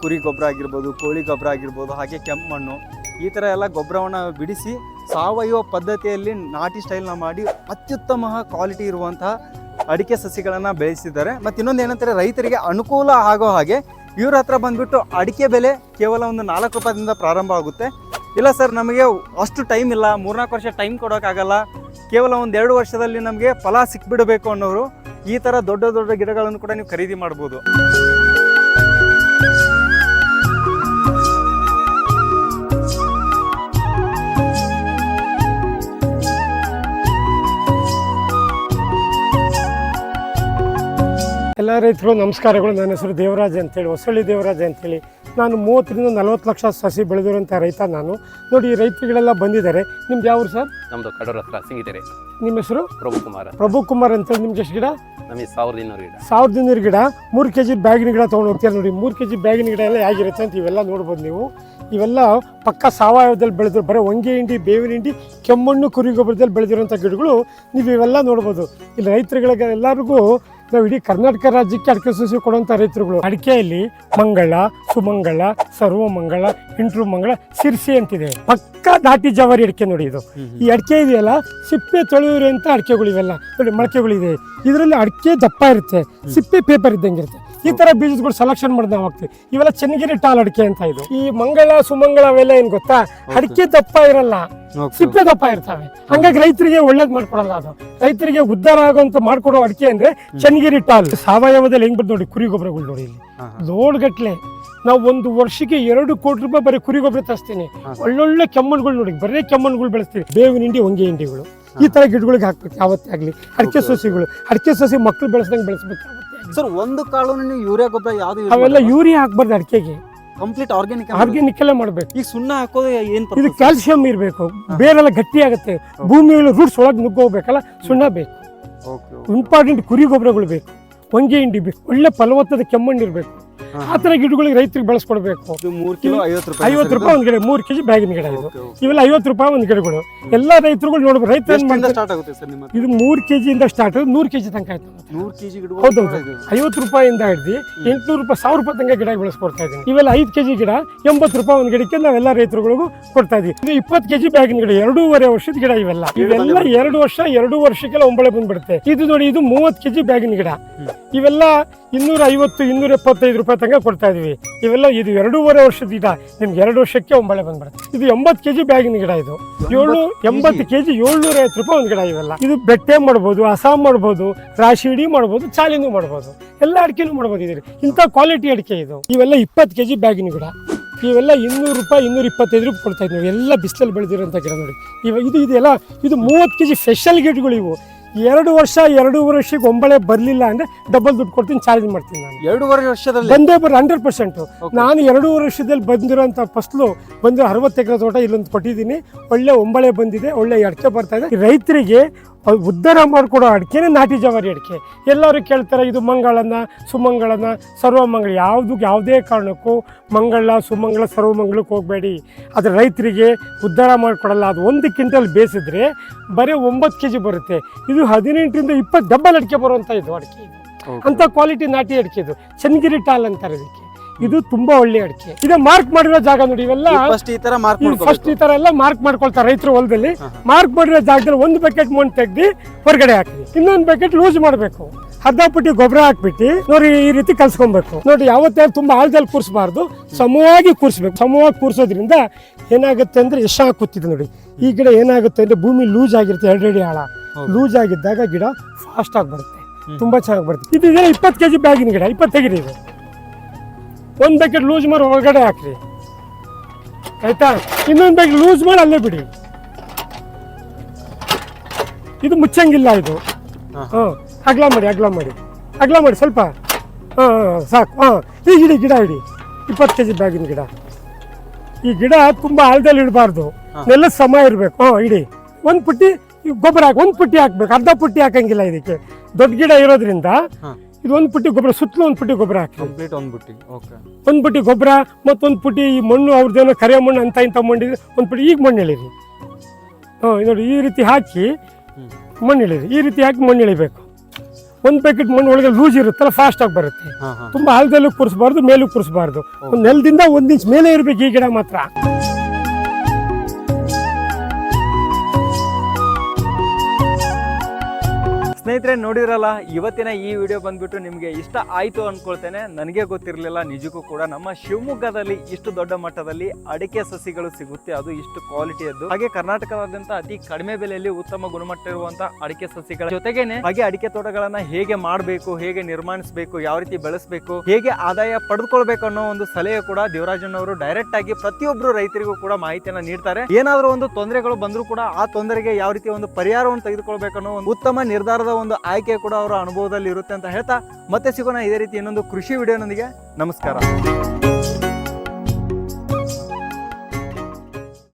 ಕುರಿ ಗೊಬ್ಬರ ಆಗಿರ್ಬೋದು, ಕೋಳಿ ಗೊಬ್ಬರ ಆಗಿರ್ಬೋದು, ಹಾಗೆ ಕೆಂಪು ಮಣ್ಣು ಈ ಥರ ಎಲ್ಲ ಗೊಬ್ಬರವನ್ನು ಬಿಡಿಸಿ ಸಾವಯವ ಪದ್ಧತಿಯಲ್ಲಿ ನಾಟಿ ಸ್ಟೈಲ್ನ ಮಾಡಿ ಅತ್ಯುತ್ತಮ ಕ್ವಾಲಿಟಿ ಇರುವಂತಹ ಅಡಿಕೆ ಸಸಿಗಳನ್ನು ಬೆಳೆಸಿದ್ದಾರೆ. ಮತ್ತು ಇನ್ನೊಂದು ಏನಂತಾರೆ, ರೈತರಿಗೆ ಅನುಕೂಲ ಆಗೋ ಹಾಗೆ ಇವ್ರ ಹತ್ರ ಬಂದ್ಬಿಟ್ಟು ಅಡಿಕೆ ಬೆಲೆ ಕೇವಲ ಒಂದು ನಾಲ್ಕು ರೂಪಾಯಿಂದ ಪ್ರಾರಂಭ ಆಗುತ್ತೆ. ಇಲ್ಲ ಸರ್ ನಮಗೆ ಅಷ್ಟು ಟೈಮ್ ಇಲ್ಲ, ಮೂರ್ನಾಲ್ಕು ವರ್ಷ ಟೈಮ್ ಕೊಡೋಕ್ಕಾಗಲ್ಲ, ಕೇವಲ ಒಂದು ಎರಡು ವರ್ಷದಲ್ಲಿ ನಮಗೆ ಫಲ ಸಿಕ್ಬಿಡಬೇಕು ಅನ್ನೋರು ಈ ಥರ ದೊಡ್ಡ ದೊಡ್ಡ ಗಿಡಗಳನ್ನು ಕೂಡ ನೀವು ಖರೀದಿ ಮಾಡ್ಬೋದು. ರೈತರು ನಮಸ್ಕಾರಗಳು. ನನ್ನ ಹೆಸರು ದೇವರಾಜ್ ಅಂತೇಳಿ ಹೊಸಳ್ಳಿ ದೇವರಾಜ್ ಅಂತೇಳಿ. ನಾನು ಮೂವತ್ತರಿಂದ ನಲವತ್ತು ಲಕ್ಷ ಸಸಿ ಬೆಳೆದಿರುವಂಥ ರೈತ ನಾನು. ನೋಡಿ ಈ ರೈತರುಗಳೆಲ್ಲ ಬಂದಿದ್ದಾರೆ. ನಿಮ್ದು ಯಾವ ಸರ್? ನಮ್ದು ಕಡೂರ್ ಹತ್ರ ಸಿಂಗಿತೆರೆ. ನಿಮ್ಮ ಹೆಸರು? ಪ್ರಭು ಕುಮಾರ್ ಪ್ರಭು ಕುಮಾರ್ ಅಂತೇಳಿ. ನಿಮ್ಗೆ ಎಷ್ಟು ಗಿಡ? ನಮಗೆ ಸಾವಿರದ ಇನ್ನೂರು ಗಿಡ. ಸಾವಿರದ ಇನ್ನೂರು ಗಿಡ. ಮೂರು ಕೆ ಜಿ ಬ್ಯಾಗಿನ ಗಿಡ ತೊಗೊಂಡು ಹೋಗ್ತೀರಾ ನೋಡಿ. ಮೂರು ಕೆ ಜಿ ಬ್ಯಾಗಿನ ಗಿಡ ಎಲ್ಲ ಹೇಗಿರುತ್ತೆ ಅಂತ ಇವೆಲ್ಲ ನೋಡ್ಬೋದು ನೀವು. ಇವೆಲ್ಲ ಪಕ್ಕ ಸಾವಯವದಲ್ಲಿ ಬೆಳೆದ್ರು ಬರೀ ಹೊಂಗೆ ಹಿಂಡಿ ಬೇವಿನ ಹಿಂಡಿ ಕೆಮ್ಮಣ್ಣು ಕುರಿ ಗೊಬ್ಬರದಲ್ಲಿ ಬೆಳೆದಿರುವಂಥ ಗಿಡಗಳು ನೀವು ಇವೆಲ್ಲ ನೋಡ್ಬೋದು. ಇಲ್ಲಿ ರೈತರುಗಳಿಗೆ ಎಲ್ಲರಿಗೂ ನಾವು ಇಡೀ ಕರ್ನಾಟಕ ರಾಜ್ಯಕ್ಕೆ ಅಡಿಕೆ ಸಸಿ ಕೊಡುವಂಥ ರೈತರುಗಳು. ಅಡಿಕೆಯಲ್ಲಿ ಮಂಗಳ ಸುಮಂಗಳ ಸರ್ವಮಂಗಳ ಇಂಟ್ರು ಮಂಗಳ ಸಿರ್ಸಿ ಅಂತಿದೆ. ಪಕ್ಕ ದಾಟಿ ಜವಾರಿ ಅಡಿಕೆ ನೋಡಿ ಇದು. ಈ ಅಡಿಕೆ ಇದೆಯಲ್ಲ ಸಿಪ್ಪೆ ತೊಳೆಯೋರು ಅಂತ ಅಡಿಕೆಗಳು ಇವೆಲ್ಲ ನೋಡಿ ಮೊಳಕೆಗಳಿದೆ. ಇದರಲ್ಲಿ ಅಡಿಕೆ ದಪ್ಪ ಇರುತ್ತೆ. ಸಿಪ್ಪೆ ಪೇಪರ್ ಇದ್ದಂಗೆ ಇರುತ್ತೆ. ಈ ತರ ಬೀಜಗಳು ಸೆಲೆಕ್ಷನ್ ಮಾಡಿ ನಾವು ಹಾಕ್ತಿವಿ ಇವೆಲ್ಲ ಚೆನ್ನಗಿರಿ ಟಾಲ್ ಅಡಿಕೆ ಅಂತ ಇದು. ಈ ಮಂಗಳ ಸುಮಂಗಳ ಅವೆಲ್ಲ ಏನ್ ಗೊತ್ತಾ? ಅಡಿಕೆ ದಪ್ಪ ಇರಲ್ಲ. ಸಿಪ್ಪೆ ದಪ್ಪ ಇರ್ತವೆ. ಹಂಗಾಗಿ ರೈತರಿಗೆ ಒಳ್ಳೇದ್ ಮಾಡ್ಕೊಡಲ್ಲ ಅದು. ರೈತರಿಗೆ ಉದ್ದಾರ ಆಗುವಂತ ಮಾಡ್ಕೊಡೋ ಅಡಿಕೆ ಅಂದ್ರೆ ಚೆನ್ನಗಿರಿ ಟಾಲ್ ಸಾವಯವದಲ್ಲಿ ಹೆಂಗ್ ಬಂದ್ ನೋಡಿ ಕುರಿ ಗೊಬ್ಬರಗಳು ನೋಡಿ ಇಲ್ಲಿ. ಲೋಡ್ ಗಟ್ಲೆ ನಾವು ಒಂದು ವರ್ಷಕ್ಕೆ ಎರಡು ಕೋಟಿ ರೂಪಾಯಿ ಬರೀ ಕುರಿ ಗೊಬ್ಬರ ತರಿಸ್ತೀನಿ. ಒಳ್ಳೊಳ್ಳೆ ಕೆಮ್ಮಣ್ಗಳು ನೋಡಿ ಬರೀ ಕೆಮ್ಮಣ್ಗಳು ಬೆಳೆಸ್ತೀವಿ. ಬೇವಿನ ಹಿಂಡಿ ಹೊಂಗೆ ಹಿಂಡಿಗಳು. ಈ ತರ ಗಿಡಗಳಿಗೆ ಹಾಕ್ಬೇಕು ಯಾವತ್ತೇ ಆಗ್ಲಿ. ಅಡಿಕೆ ಸಸಿಗಳು. ಅಡಿಕೆ ಸಸಿ ಮಕ್ಕಳು ಬೆಳೆಸ್ದಂಗೆ ಬೆಳೆಸ್ಬೇಕು. ಸರ್ ಒಂದು ಕಾಳು ನೀವು ಯೂರಿಯಾ ಗೊಬ್ಬರ ಯಾವ್ದು ಅವೆಲ್ಲ ಯೂರಿಯಾ ಹಾಕ್ಬಾರ್ದು ಅಡಿಕೆಗೆ. ಕಂಪ್ಲೀಟ್ ಆರ್ಗ್ಯಾನಿಕ್ ಆರ್ಗ್ಯಾನಿಕ್ ಎಲ್ಲ ಮಾಡ್ಬೇಕು. ಈಗ ಸುಣ್ಣ ಹಾಕೋದು ಏನ್ ಇದು ಕ್ಯಾಲ್ಸಿಯಂ ಇರಬೇಕು. ಬೇರೆಲ್ಲ ಗಟ್ಟಿ ಆಗುತ್ತೆ. ಭೂಮಿಯಲ್ಲಿ ರೂಟ್ಸ್ ಒಳಗೆ ನುಗ್ಗೋಗ್ಬೇಕಲ್ಲ ಸುಣ್ಣ ಬೇಕು. ಇಂಪಾರ್ಟೆಂಟ್ ಕುರಿ ಗೊಬ್ಬರಗಳು ಬೇಕು. ಹೊಂಗೆ ಹಿಂಡಿ ಬೇಕು. ಒಳ್ಳೆ ಫಲವತ್ತದ ಕೆಮ್ಮಣ್ಣು ಇರಬೇಕು. ಆ ಥರ ಗಿಡಗಳಿಗೆ ರೈತರಿಗೆ ಬೆಳೆಸ್ಕೊಡ್ಬೇಕು. ಇದು ಐವತ್ತು ರೂಪಾಯಿ ಒಂದು ಗಿಡ ಮೂರು ಕೆಜಿ ಬ್ಯಾಗಿನ ಗಿಡ ಇದು. ಇವೆಲ್ಲ ಐವತ್ತು ರೂಪಾಯಿ ಒಂದು ಗಿಡಗಳು. ಎಲ್ಲ ರೈತರುಗಳು ನೋಡ್ಬೋದು ರೈತ ಕೆಜಿ ಇದು ಮೂರು ಕೆಜಿಯಿಂದ ಸ್ಟಾರ್ಟ್ ನೂರು ಕೆಜಿ ತನಕ ಆಯ್ತು. ಹೌದು ಕೆಜಿ ಐವತ್ತು ರೂಪಾಯಿಂದ ಹಿಡ್ದು ಎಂಟ್ನೂರು ರೂಪಾಯಿ ಸಾವಿರ ರೂಪಾಯಿ ತನಕ ಗಿಡ ಬೆಳೆಸ್ಕೊಡ್ತಾ ಇದೀನಿ. ಇವೆಲ್ಲ ಐದು ಕೆಜಿ ಗಿಡ ಎಂಬತ್ತು ರೂಪಾಯಿ ಒಂದು ಗಿಡಕ್ಕೆ ನಾವೆಲ್ಲ ರೈತರುಗಳಿಗೂ ಕೊಡ್ತಾ ಇದೀವಿ. ಇದು ಇಪ್ಪತ್ತು ಕೆಜಿ ಬ್ಯಾಗಿನ ಗಿಡ ಎರಡೂವರೆ ವರ್ಷದ ಗಿಡ ಇವೆಲ್ಲ. ಇವೆಲ್ಲ ಎರಡು ವರ್ಷ ಎರಡು ವರ್ಷಕ್ಕೆಲ್ಲ ಒಂಬಳೆ ಬಂದ್ಬಿಡುತ್ತೆ. ಇದು ನೋಡಿ ಇದು ಮೂವತ್ತು ಕೆಜಿ ಬ್ಯಾಗಿನ ಗಿಡ. ಇವೆಲ್ಲ ಇನ್ನೂರ ಐವತ್ತು ಇನ್ನೂರ ಎಪ್ಪತ್ತೈದು ರೂಪಾಯಿ ತನಕ ಕೊಡ್ತಾ ಇದೀವಿ. ಇವೆಲ್ಲ ಇದು ಎರಡೂವರೆ ವರ್ಷದ ಗಿಡ. ನಿಮ್ಗೆ ಎರಡು ವರ್ಷಕ್ಕೆ ಒಂಬಳೆ ಬಂದ್ಬಿಡುತ್ತೆ. ಇದು ಎಂಬತ್ತು ಕೆಜಿ ಬ್ಯಾಗಿನ ಗಿಡ ಇದು. ಏಳು ಎಂಬತ್ತು ಕೆಜಿ. ಏಳ್ನೂರ ಐವತ್ತು ರೂಪಾಯಿ ಒಂದು ಗಿಡ ಇವೆಲ್ಲ. ಇದು ಬೆಟ್ಟೆ ಮಾಡ್ಬೋದು ಅಸಾಮ್ ಮಾಡ್ಬೋದು ರಾಶಿ ಇಡೀ ಮಾಡ್ಬೋದು ಚಾಲಿನೂ ಮಾಡ್ಬೋದು. ಎಲ್ಲ ಅಡಿಕೆನೂ ಮಾಡ್ಬೋದು ಇದ್ರಿ ಇಂಥ ಕ್ವಾಲಿಟಿ ಅಡಿಕೆ ಇದು. ಇವೆಲ್ಲ ಇಪ್ಪತ್ತು ಕೆಜಿ ಬ್ಯಾಗಿನ ಗಿಡ. ಇವೆಲ್ಲ ಇನ್ನೂರು ರೂಪಾಯಿ ಇನ್ನೂರ ಇಪ್ಪತ್ತೈದು ರೂಪಾಯಿ ಕೊಡ್ತಾ ಇದ್ದೀವಿ ಎಲ್ಲ ಬಿಸಿಲಲ್ಲಿ ಬೆಳೆದಿರೋಂಥ ಗಿಡ ನೋಡಿ. ಇವ ಇದು ಇದೆಲ್ಲ ಇದು ಮೂವತ್ತು ಕೆಜಿ ಸ್ಪೆಷಲ್ ಗಿಡಗಳು ಇವು. ಎರಡು ವರ್ಷ ಎರಡೂವರೆ ವರ್ಷಕ್ಕೆ ಒಂಬಳೆ ಬರಲಿಲ್ಲ ಅಂದ್ರೆ ಡಬಲ್ ದುಡ್ಡು ಕೊಡ್ತೀನಿ ಚಾರ್ಜ್ ಮಾಡ್ತೀನಿ ನಾನು. ಎರಡೂವರೆ ವರ್ಷದಲ್ಲಿ? ಬಂದೇ ಬರ ಹಂಡ್ರೆಡ್ ಪರ್ಸೆಂಟ್ ನಾನು ಎರಡೂವರೆ ವರ್ಷದಲ್ಲಿ ಬಂದಿರೋಂಥ ಫಸ್ಲು ಬಂದಿರೋ ಅರವತ್ತು ಎಕರೆ ತೋಟ ಇಲ್ಲೊಂದು ಕೊಟ್ಟಿದ್ದೀನಿ. ಒಳ್ಳೆ ಒಂಬಳೆ ಬಂದಿದೆ ಒಳ್ಳೆ ಎಡಕೆ ಬರ್ತಾ ಇದೆ. ರೈತರಿಗೆ ಅವ್ ಉದ್ಧಾರ ಮಾಡಿಕೊಡೋ ಅಡಿಕೆನೇ ನಾಟಿ ಜವಾರಿ ಅಡಿಕೆ. ಎಲ್ಲರೂ ಕೇಳ್ತಾರೆ ಇದು ಮಂಗಳನ ಸುಮಂಗಳನ ಸರ್ವಮಂಗಳ ಯಾವುದು ಯಾವುದೇ ಕಾರಣಕ್ಕೂ ಮಂಗಳ ಸುಮಂಗಳ ಸರ್ವಮಂಗಳಕ್ಕೆ ಹೋಗಬೇಡಿ. ಅದು ರೈತರಿಗೆ ಉದ್ಧಾರ ಮಾಡಿಕೊಡಲ್ಲ. ಅದು ಒಂದು ಕ್ವಿಂಟಲ್ ಬೇಯಿಸಿದ್ರೆ ಬರೀ ಒಂಬತ್ತು ಕೆ ಜಿ ಬರುತ್ತೆ. ಇದು ಹದಿನೆಂಟರಿಂದ ಇಪ್ಪತ್ತು ಡಬ್ಬಲ್ ಅಡಿಕೆ ಬರುವಂಥ ಇದು ಅಡಿಕೆ ಅಂಥ ಅಂತ ಕ್ವಾಲಿಟಿ ನಾಟಿ ಅಡಿಕೆ ಇದು. ಚನ್ನಗಿರಿ ಟಾಲ್ ಅಂತಾರೆ ಇದಕ್ಕೆ. ಇದು ತುಂಬಾ ಒಳ್ಳೆ ಅಡಿಕೆ. ಇದು ಮಾರ್ಕ್ ಮಾಡಿರೋ ಜಾಗ ನೋಡಿ ಇವೆಲ್ಲ ಫಸ್ಟ್ ಈ ತರ ಮಾರ್ಕ್ ಫಸ್ಟ್ ಈ ತರ ಎಲ್ಲ ಮಾರ್ಕ್ ಮಾಡ್ಕೊಳ್ತಾರೆ ರೈತರು ಹೊಲದಲ್ಲಿ. ಮಾರ್ಕ್ ಮಾಡಿರೋ ಜಾಗದಲ್ಲಿ ಒಂದು ಬಕೆಟ್ ಮಣ್ಣು ತೆಗ್ದು ಹೊರಗಡೆ ಹಾಕಿ ಇನ್ನೊಂದು ಬಕೆಟ್ ಲೂಸ್ ಮಾಡಬೇಕು. ಹದ್ದಾಪಟ್ಟಿ ಪುಟ್ಟಿ ಗೊಬ್ಬರ ಹಾಕ್ಬಿಟ್ಟು ನೋಡಿ ಈ ರೀತಿ ಕಲ್ಸ್ಕೊಬೇಕು. ನೋಡಿ ಯಾವತ್ತೇ ತುಂಬಾ ಆಳದಲ್ಲಿ ಕೂರಿಸಬಾರ್ದು. ಸಮವಾಗಿ ಕೂರಿಸ್ಬೇಕು. ಸಮವಾಗಿ ಕೂರಿಸೋದ್ರಿಂದ ಏನಾಗುತ್ತೆ ಅಂದ್ರೆ ಎಷ್ಟು ಕೂತಿದೆ ನೋಡಿ. ಈ ಗಿಡ ಏನಾಗುತ್ತೆ ಅಂದ್ರೆ ಭೂಮಿ ಲೂಸ್ ಆಗಿರುತ್ತೆ ಎರಡೆರಡು ಆಳ. ಲೂಸ್ ಆಗಿದ್ದಾಗ ಗಿಡ ಫಾಸ್ಟ್ ಆಗಿ ಬರುತ್ತೆ. ತುಂಬಾ ಚೆನ್ನಾಗಿ ಬರುತ್ತೆ. ಇದು ಇಪ್ಪತ್ತು ಕೆಜಿ ಬ್ಯಾಗಿನ ಗಿಡ ಇಪ್ಪತ್ತು ತೆಗಿರಿ ಇದು. ಒಂದು ಬಕೆಟ್ ಲೂಸ್ ಮಾಡಿ ಹೊರಗಡೆ ಹಾಕ್ರಿ. ಆಯ್ತಾ? ಇನ್ನೊಂದು ಬ್ಯಾಗ್ ಲೂಸ್ ಮಾಡಿ ಅಲ್ಲೇ ಬಿಡಿ. ಇದು ಮುಚ್ಚಂಗಿಲ್ಲ ಇದು. ಹಾಂ. ಅಗ್ಲ ಮಾಡಿ ಅಗ್ಲ ಮಾಡಿ. ಅಗ್ಲ ಮಾಡಿ ಸ್ವಲ್ಪ. ಹಾಂ ಸಾಕು. ಹಾಂ ಈಗ ಇಡಿ ಗಿಡ ಇಡಿ ಇಪ್ಪತ್ತು ಕೆ ಜಿ ಬ್ಯಾಗಿನ ಗಿಡ. ಈ ಗಿಡ ತುಂಬ ಆಳದಲ್ಲಿ ಇಡಬಾರ್ದು. ನೆಲದ ಸಮ ಇರಬೇಕು. ಹಾಂ ಇಡಿ ಒಂದು ಪುಟ್ಟಿ ಈ ಗೊಬ್ಬರ ಹಾಕಿ ಒಂದು ಪುಟ್ಟಿ ಹಾಕ್ಬೇಕು. ಅರ್ಧ ಪುಟ್ಟಿ ಹಾಕಂಗಿಲ್ಲ ಇದಕ್ಕೆ. ದೊಡ್ಡ ಗಿಡ ಇರೋದ್ರಿಂದ ಇದು ಒಂದು ಪುಟ್ಟಿ ಗೊಬ್ಬರ ಸುತ್ತಲೂ ಒಂದು ಪುಟ್ಟಿ ಗೊಬ್ಬರ ಹಾಕಿ. ಕಂಪ್ಲೀಟ್ ಒಂದ್ಬಿಟ್ಟು ಓಕೆ ಒಂದು ಪುಟ್ಟಿ ಗೊಬ್ಬರ ಮತ್ತೊಂದು ಪುಟ್ಟಿ ಈ ಮಣ್ಣು ಅವ್ರದ್ದೇನೋ ಕರೆ ಮಣ್ಣು ಅಂತ ಇಂಥ ಮಣ್ಣಿದೆ ಒಂದು ಪುಟ್ಟಿ ಈಗ ಮಣ್ಣು ಎಳೀರಿ. ಹಾಂ ನೋಡಿ ಈ ರೀತಿ ಹಾಕಿ ಮಣ್ಣು ಎಳೀರಿ. ಈ ರೀತಿ ಹಾಕಿ ಮಣ್ಣು ಎಳಿಬೇಕು. ಒಂದು ಪ್ಯಾಕೆಟ್ ಮಣ್ಣು ಒಳಗೆ ಲೂಸ್ ಇರುತ್ತಲ್ಲ ಫಾಸ್ಟ್ ಆಗಿ ಬರುತ್ತೆ. ತುಂಬ ಹಾ. ತುಂಬಾ ಆಳದಲ್ಲೂ ಕುರಿಸಬಾರ್ದು ಮೇಲೂ ಕೂರಿಸಬಾರ್ದು. ಒಂದು ನೆಲದಿಂದ ಒಂದ್ ಇಂಚ್ ಮೇಲೆ ಇರಬೇಕು ಈ ಗಿಡ ಮಾತ್ರ. ಸ್ನೇಹಿತರೆ ನೋಡಿರಲ್ಲ ಇವತ್ತಿನ ಈ ವಿಡಿಯೋ ಬಂದ್ಬಿಟ್ಟು ನಿಮಗೆ ಇಷ್ಟ ಆಯ್ತು ಅಂದ್ಕೊಳ್ತೇನೆ ನನಗೆ ಗೊತ್ತಿರಲಿಲ್ಲ, ನಿಜಕ್ಕೂ ಕೂಡ ನಮ್ಮ ಶಿವಮೊಗ್ಗದಲ್ಲಿ ಇಷ್ಟು ದೊಡ್ಡ ಮಟ್ಟದಲ್ಲಿ ಅಡಿಕೆ ಸಸಿಗಳು ಸಿಗುತ್ತೆ. ಅದು ಇಷ್ಟು ಕ್ವಾಲಿಟಿಯದ್ದು. ಹಾಗೆ ಕರ್ನಾಟಕದಾದ್ಯಂತ ಅತಿ ಕಡಿಮೆ ಬೆಲೆಯಲ್ಲಿ ಉತ್ತಮ ಗುಣಮಟ್ಟ ಇರುವಂತಹ ಅಡಿಕೆ ಸಸಿಗಳ ಜೊತೆಗೇನೆ, ಹಾಗೆ ಅಡಿಕೆ ತೋಟಗಳನ್ನ ಹೇಗೆ ಮಾಡಬೇಕು, ಹೇಗೆ ನಿರ್ಮಾಣಿಸಬೇಕು, ಯಾವ ರೀತಿ ಬೆಳೆಸಬೇಕು, ಹೇಗೆ ಆದಾಯ ಪಡೆದುಕೊಳ್ಬೇಕು ಅನ್ನೋ ಒಂದು ಸಲಹೆ ಕೂಡ ದೇವರಾಜನ್ ಅವರು ಡೈರೆಕ್ಟ್ ಆಗಿ ಪ್ರತಿಯೊಬ್ಬರು ರೈತರಿಗೂ ಕೂಡ ಮಾಹಿತಿಯನ್ನ ನೀಡ್ತಾರೆ. ಏನಾದರೂ ಒಂದು ತೊಂದರೆಗಳು ಬಂದರೂ ಕೂಡ ಆ ತೊಂದರೆಗೆ ಯಾವ ರೀತಿ ಒಂದು ಪರಿಹಾರವನ್ನು ತೆಗೆದುಕೊಳ್ಬೇಕು ಅನ್ನೋ ಒಂದು ಉತ್ತಮ ನಿರ್ಧಾರದ ಒಂದು ಆಯ್ಕೆ ಕೂಡ ಅವರ ಅನುಭವದಲ್ಲಿ ಇರುತ್ತೆ ಅಂತ ಹೇಳ್ತಾ ಮತ್ತೆ ಸಿಗೋಣ ಇದೇ ರೀತಿ ಇನ್ನೊಂದು ಕೃಷಿ ವಿಡಿಯೋನೊಂದಿಗೆ ನಮಸ್ಕಾರ.